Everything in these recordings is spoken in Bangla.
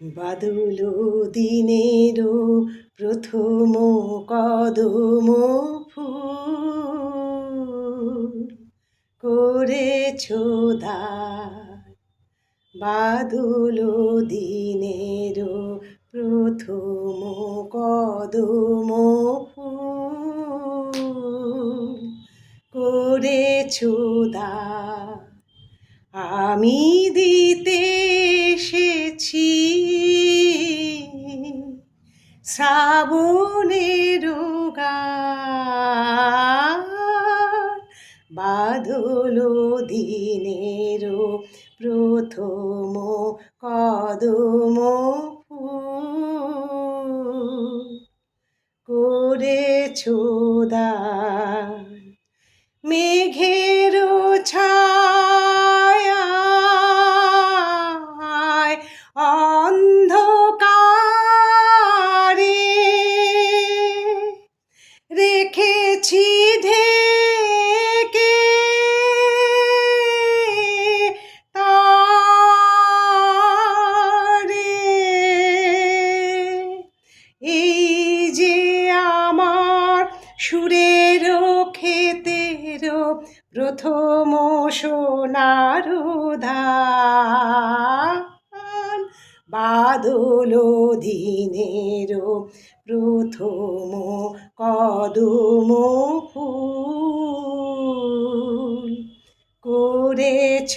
বাদল দিনের প্রথম কদম ফুল করেছ দান। বাদল দিনের প্রথম কদম ফুল করেছ আমি দিতে শ্রাবণের গান বাদল দিনের প্রথম কদম করেছ দান এই যে আমার সুরের ক্ষেতের প্রথম সোনার ধান বাদল দিনের প্রথম কদম ফুল করেছ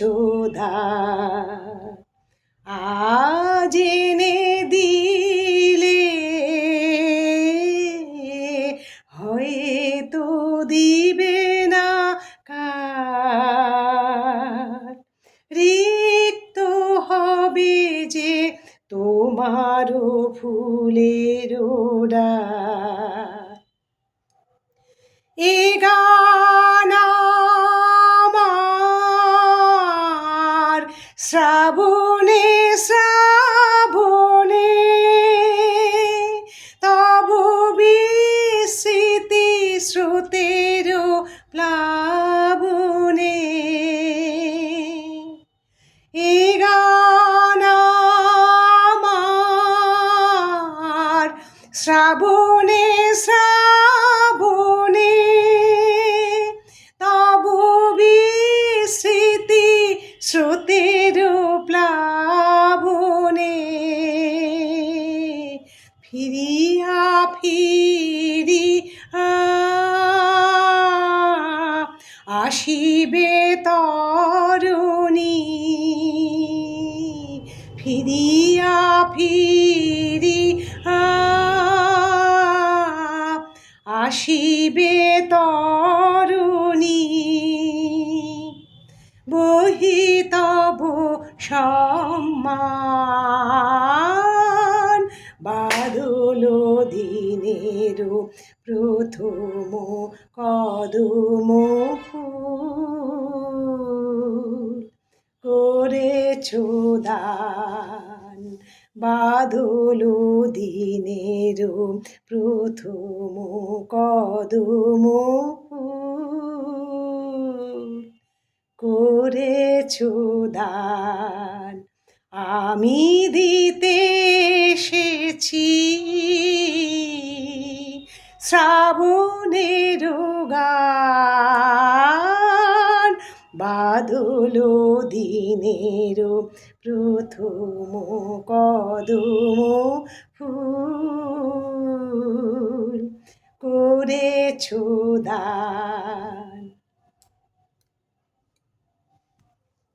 দান আজ দিবে না কার। রিক্ত হবে যে তোমারও ফুলের এ গান আমার শ্রাবণে শ্রাবণে স্রোতের প্লাবনে। এ গান আমার শ্রাবণে শ্রাবণে তব বিস্মৃতি স্রোতের প্লাবনে। ফিরিয়া ফিরিয়া আসিবে তরুণী। ফিরিয়া ফিরিয়া আসিবে তরুণী। বহিতব সম্মান বাদল দিনের প্রথম কদম। দান বাদল দিনের প্রথম কদম করেছ দান। আমি দিতে বাদল দিনের প্রথম কদম ফুল করেছ দান